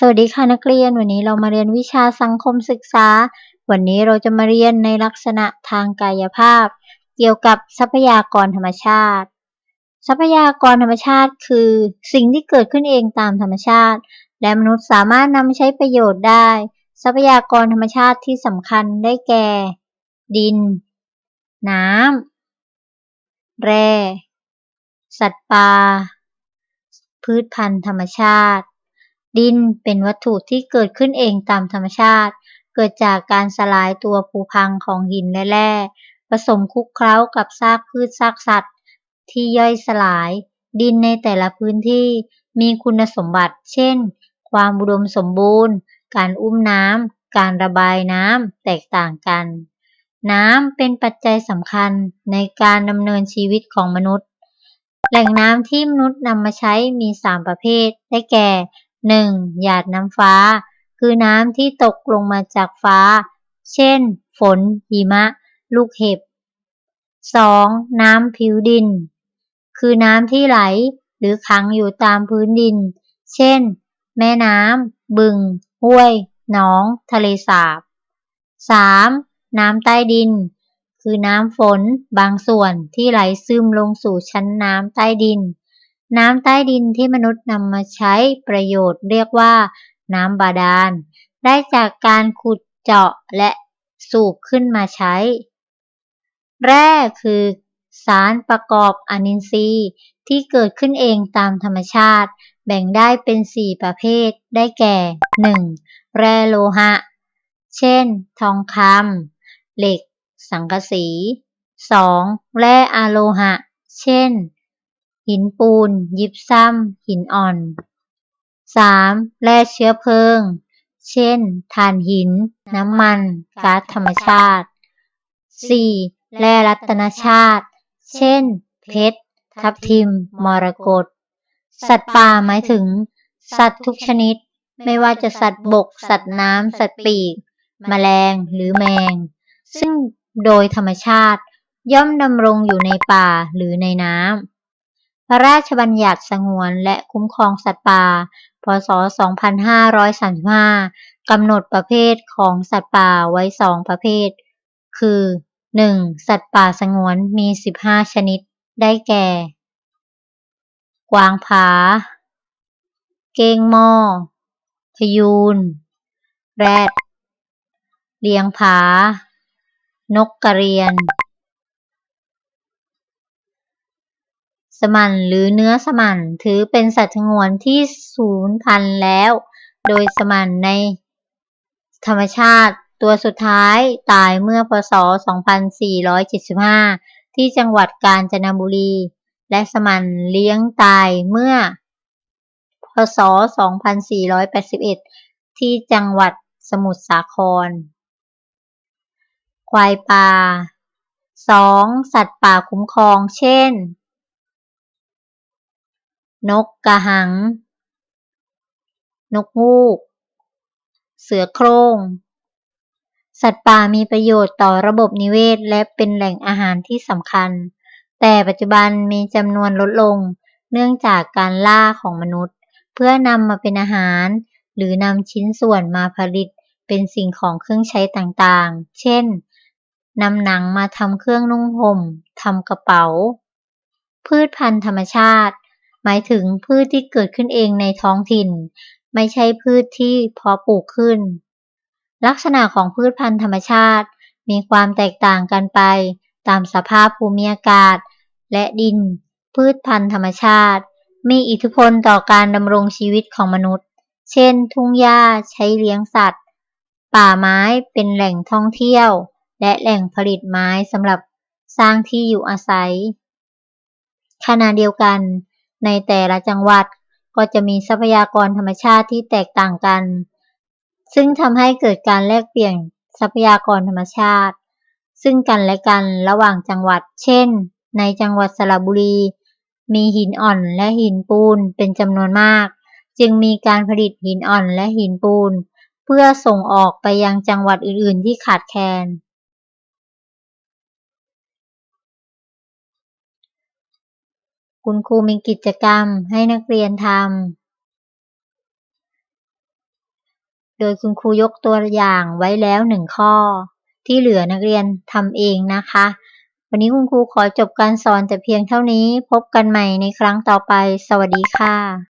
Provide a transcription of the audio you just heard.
สวัสดีค่ะนักเรียน วันนี้เรามาเรียนวิชาสังคมศึกษา วันนี้เราจะมาเรียนในลักษณะทางกายภาพ เกี่ยวกับทรัพยากรธรรมชาติ ทรัพยากรธรรมชาติคือ สิ่งที่เกิดขึ้นเองตามธรรมชาติ และมนุษย์สามารถนำใช้ประโยชน์ได้ ทรัพยากรธรรมชาติที่สำคัญได้แก่ ดิน น้ำแร่ สัตว์ป่าพืชพันธุ์ธรรมชาติ ดินเป็นวัตถุที่เกิดขึ้นเองตามธรรมชาติ เกิดจากการสลายตัวผุพังของหินและแร่ผสมคลุกเคล้ากับซากพืชซากสัตว์ ที่ย่อยสลาย ดินในแต่ละพื้นที่มีคุณสมบัติ เช่น ความอุดมสมบูรณ์ การอุ้มน้ำ การระบายน้ำ แตกต่างกัน น้ำเป็นปัจจัยสำคัญในการดำเนินชีวิตของมนุษย์ แหล่งน้ำที่มนุษย์นำมาใช้มี 3 ประเภท ได้แก่ 1. หยาดน้ำฟ้า คือน้ำที่ตกลงมาจากฟ้า เช่น ฝน หิมะ ลูกเห็บ 2. น้ำผิวดิน คือน้ำที่ไหลหรือขังอยู่ตามพื้นดิน เช่น แม่น้ำ บึง ห้วย หนอง ทะเลสาบ 3. น้ำใต้ดิน คือน้ำฝนบางส่วนที่ไหลซึมลงสู่ชั้นน้ำใต้ดิน น้ำใต้ดินที่มนุษย์นำมาใช้ประโยชน์เรียกว่า น้ำบาดาล ได้จากการขุดเจาะและสูบขึ้นมาใช้ แร่คือสารประกอบอนินทรีย์ที่เกิดขึ้นเองตามธรรมชาติ แบ่งได้เป็น 4 ประเภท ได้แก่ 1. แร่โลหะ เช่น ทองคำเหล็ก สังกะสี 2. แร่อะโลหะ เช่น หินปูน ยิปซัม หินอ่อน 3. แร่เชื้อเพลิง เช่น ถ่านหิน น้ำมัน ก๊าซธรรมชาติ 4. แร่รัตนชาติ เช่น เพชร ทับทิม มรกต สัตว์ป่าหมายถึง สัตว์ทุกชนิด ไม่ว่าจะสัตว์บก สัตว์น้ำ สัตว์ปีก แมลง หรือแมง ซึ่งโดยธรรมชาติย่อมดำรงอยู่ในป่าหรือในน้ำ พระราชบัญญัติสงวนและคุ้มครองสัตว์ป่า พ.ศ.2535 กำหนดประเภทของสัตว์ป่าไว้สองประเภท คือ 1. สัตว์ป่าสงวนมี 15 ชนิด ได้แก่ กวางผา เก้งหม้อพยูน แรด เลียงผา นกกระเรียน สมันหรือเนื้อสมันถือเป็นสัตว์สงวนที่สูญพันธุ์แล้ว โดยสมันในธรรมชาติตัวสุดท้ายตายเมื่อพ.ศ.2475 ที่จังหวัดกาญจนบุรี และสมันเลี้ยงตายเมื่อ พ.ศ.2481 ที่จังหวัดสมุทรสาคร ควายป่า 2. สัตว์ป่าคุ้มครอง เช่น นกกระหัง นกฮูก เสือโคร่ง สัตว์ป่ามีประโยชน์ต่อระบบนิเวศและเป็นแหล่งอาหารที่สำคัญ แต่ปัจจุบันมีจำนวนลดลง เนื่องจากการล่าของมนุษย์ เพื่อนำมาเป็นอาหาร หรือนำชิ้นส่วนมาผลิตเป็นสิ่งของเครื่องใช้ต่างๆ เช่นนำหนังมาทำเครื่องนุ่งห่มทำกระเป๋า พืชพันธุ์ธรรมชาติ หมายถึงพืชที่เกิดขึ้นเองในท้องถิ่น ไม่ใช่พืชที่เพาะปลูกขึ้น ลักษณะของพืชพันธุ์ธรรมชาติ มีความแตกต่างกันไป ตามสภาพภูมิอากาศ และดิน พืชพันธุ์ธรรมชาติ มีอิทธิพลต่อการดำรงชีวิตของมนุษย์ เช่น ทุ่งหญ้าใช้เลี้ยงสัตว์ ป่าไม้เป็นแหล่งท่องเที่ยว และแหล่งผลิตไม้สำหรับสร้างที่อยู่อาศัยขณะเดียวกัน ในแต่ละจังหวัดก็จะมีทรัพยากรธรรมชาติที่แตกต่างกัน ซึ่งทำให้เกิดการแลกเปลี่ยนทรัพยากรธรรมชาติ ซึ่งกันและกันระหว่างจังหวัด เช่น ในจังหวัดสระบุรี มีหินอ่อนและหินปูนเป็นจำนวนมาก จึงมีการผลิตหินอ่อนและหินปูน เพื่อส่งออกไปยังจังหวัดอื่น ๆ ที่ขาดแคลน คุณครูมีกิจกรรมให้นักเรียนทำ โดยคุณครูยกตัวอย่างไว้แล้วหนึ่งข้อ ที่เหลือนักเรียนทำเองนะคะ วันนี้คุณครูขอจบการสอนแต่เพียงเท่านี้ พบกันใหม่ในครั้งต่อไป สวัสดีค่ะ